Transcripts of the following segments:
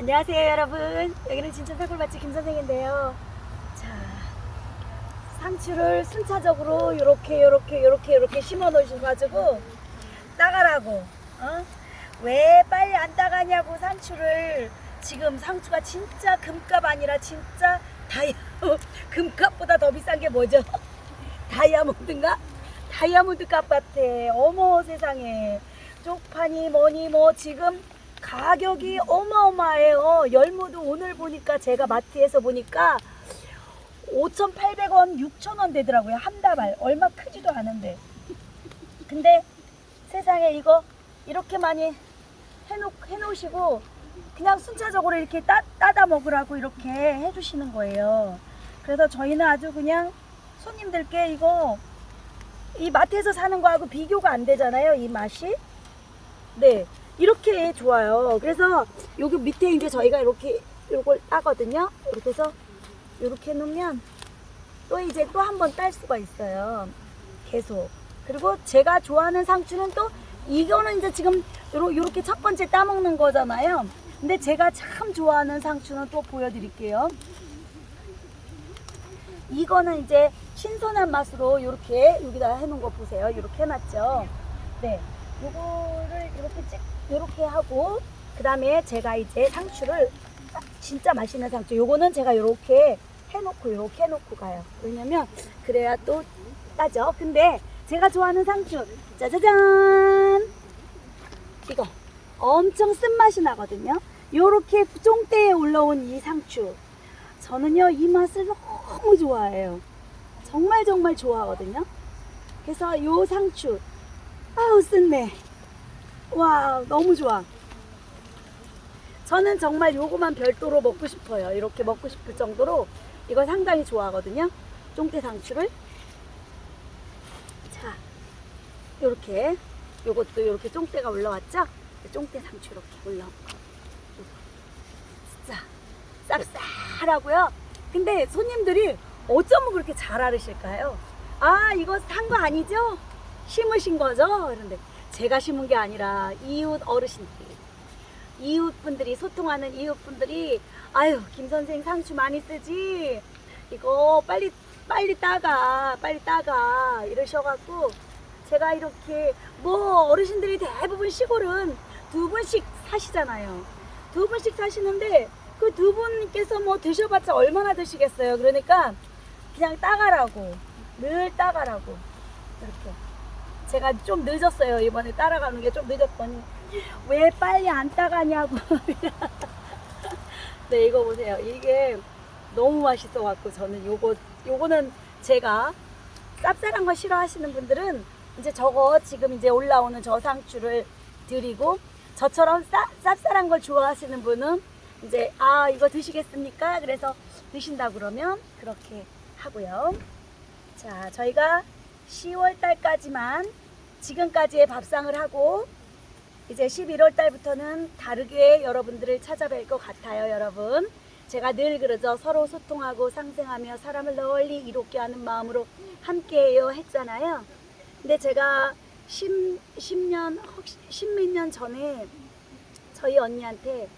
안녕하세요 여러분 여기는 진천 사골밭집 김선생인데요 자 상추를 순차적으로 요렇게 요렇게 요렇게 요렇게 심어 놓으셔가지고 따가라고 어? 왜 빨리 안 따가냐고 상추를 지금 상추가 진짜 금값 아니라 진짜 다이아 금값보다 더 비싼 게 뭐죠? 다이아몬드인가? 다이아몬드 값 같아 어머 세상에 쪽파니 뭐니 뭐 지금 가격이 어마어마해요. 열무도 오늘 보니까 제가 마트에서 보니까 5,800원, 6,000원 되더라고요. 한 다발. 얼마 크지도 않은데. 근데 세상에 이거 이렇게 많이 해놓, 해놓으시고 그냥 순차적으로 이렇게 따, 따다 먹으라고 이렇게 해주시는 거예요. 그래서 저희는 아주 그냥 손님들께 이거 이 마트에서 사는 거하고 비교가 안 되잖아요. 이 맛이. 네. 이렇게 좋아요. 그래서 여기 밑에 이제 저희가 이렇게 요걸 따거든요. 이렇게 해서 이렇게 놓으면 또 이제 또 한 번 딸 수가 있어요. 계속. 그리고 제가 좋아하는 상추는 또 이거는 이제 지금 요렇게 첫 번째 따먹는 거잖아요. 근데 제가 참 좋아하는 상추는 또 보여드릴게요. 이거는 이제 신선한 맛으로 이렇게 여기다 해놓은 거 보세요. 이렇게 해놨죠. 네. 요거를 이렇게 찍, 이렇게 하고, 그 다음에 제가 이제 상추를 진짜 맛있는 상추. 요거는 제가 이렇게 해놓고, 이렇게 해놓고 가요. 왜냐면, 그래야 또 따죠. 근데 제가 좋아하는 상추. 짜자잔! 이거. 엄청 쓴맛이 나거든요. 요렇게 쫑대에 올라온 이 상추. 저는요, 이 맛을 너무 좋아해요. 정말 정말 좋아하거든요. 그래서 요 상추. 아우, 쓴네. 와, 너무 좋아. 저는 정말 요거만 별도로 먹고 싶어요. 이렇게 먹고 싶을 정도로 이거 상당히 좋아하거든요. 쫑대 상추를. 자, 요렇게. 요것도 요렇게 쫑대가 올라왔죠? 쫑대 상추 이렇게 올라온 거. 진짜 쌉쌀하고요. 근데 손님들이 어쩌면 그렇게 잘 알으실까요? 아, 이거 산 거 아니죠? 심으신 거죠? 그런데 제가 심은 게 아니라 이웃 어르신들이 이웃분들이 소통하는 이웃분들이 아유 김 선생 상추 많이 쓰지? 이거 빨리 빨리 따가 빨리 따가. 이러셔갖고 제가 이렇게 뭐 어르신들이 대부분 시골은 두 분씩 사시잖아요. 두 분씩 사시는데 그 두 분께서 뭐 드셔봤자 얼마나 드시겠어요? 그러니까 그냥 따가라고 늘 따가라고 이렇게 제가 좀 늦었어요 이번에 따라가는 게 좀 늦었더니 왜 빨리 안 따가냐고 네 이거 보세요 이게 너무 맛있어 갖고 저는 요거 요거는 제가 쌉쌀한 거 싫어하시는 분들은 이제 저거 지금 이제 올라오는 저 상추를 드리고 저처럼 싸, 쌉쌀한 걸 좋아하시는 분은 이제 아 이거 드시겠습니까? 그래서 드신다 그러면 그렇게 하고요. 자 저희가 10월 달까지만 지금까지의 밥상을 하고 이제 11월 달부터는 다르게 여러분들을 찾아뵐 것 같아요, 여러분. 제가 늘 그러죠. 서로 소통하고 상생하며 사람을 널리 이롭게 하는 마음으로 함께해요 했잖아요. 근데 제가 10, 10년, 혹시 10몇 년 전에 저희 언니한테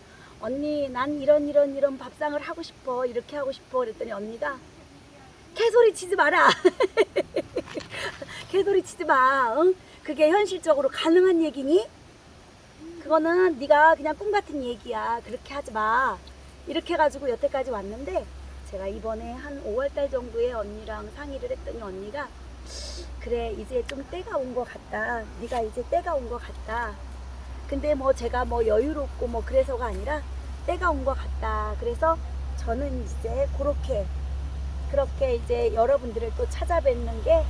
언니 난 이런 이런 이런 밥상을 하고 싶어 이렇게 하고 싶어 그랬더니 언니가 개소리 치지 마라 개소리 치지 마 응? 그게 현실적으로 가능한 얘기니? 그거는 네가 그냥 꿈 같은 얘기야. 그렇게 하지 마. 이렇게 해가지고 여태까지 왔는데 제가 이번에 한 5월달 정도에 언니랑 상의를 했더니 언니가 그래 이제 좀 때가 온 것 같다. 네가 이제 때가 온 것 같다. 근데 뭐 제가 뭐 여유롭고 뭐 그래서가 아니라 때가 온 것 같다. 그래서 저는 이제 그렇게 그렇게 이제 여러분들을 또 찾아뵙는 게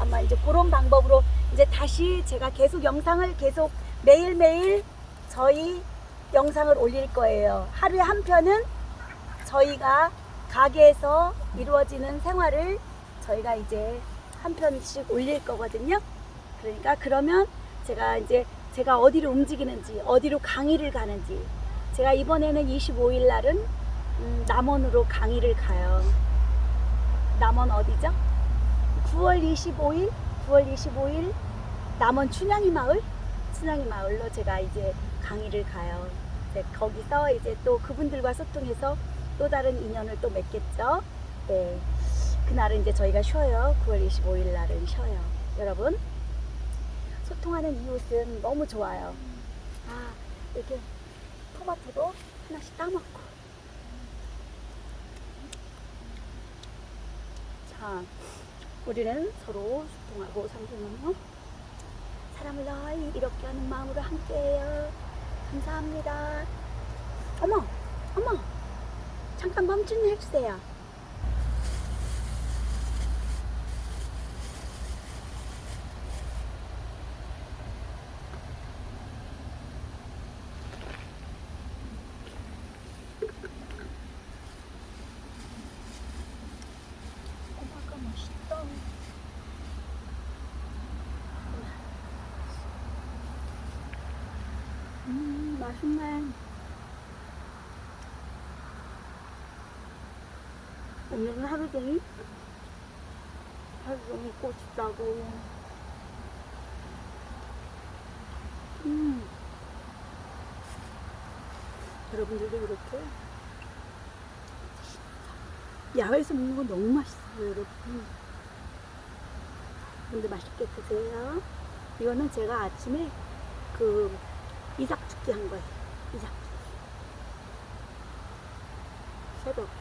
아마 이제 그런 방법으로 이제 다시 제가 계속 영상을 계속 매일매일 저희 영상을 올릴 거예요. 하루에 한 편은 저희가 가게에서 이루어지는 생활을 저희가 이제 한 편씩 올릴 거거든요. 그러니까 그러면 제가 이제 제가 어디로 움직이는지, 어디로 강의를 가는지, 제가 이번에는 25일 날은 음, 남원으로 강의를 가요. 남원 어디죠? 9월 25일, 9월 25일 남원 춘향이 마을, 춘향이 마을로 제가 이제 강의를 가요. 이제 거기서 이제 또 그분들과 소통해서 또 다른 인연을 또 맺겠죠. 네. 그날은 이제 저희가 쉬어요. 9월 25일 날은 쉬어요. 여러분, 소통하는 이웃은 너무 좋아요. 아, 이렇게 토마토도 하나씩 따먹고. 자, 우리는 서로 소통하고 상생하며 사람을 널리 이렇게 하는 마음으로 함께해요. 감사합니다. 어머, 어머, 잠깐 멈춤 해주세요. 꼬마가 멋있다. 음, 맛있네. 오늘은 하루 종일? 하루 종일 꽃이 따고. 음. 여러분들도 이렇게 야외에서 먹는 거 너무 맛있어요 여러분. 근데 맛있게 드세요. 이거는 제가 아침에 그 이삭 죽기 한 거예요 이삭죽기 새벽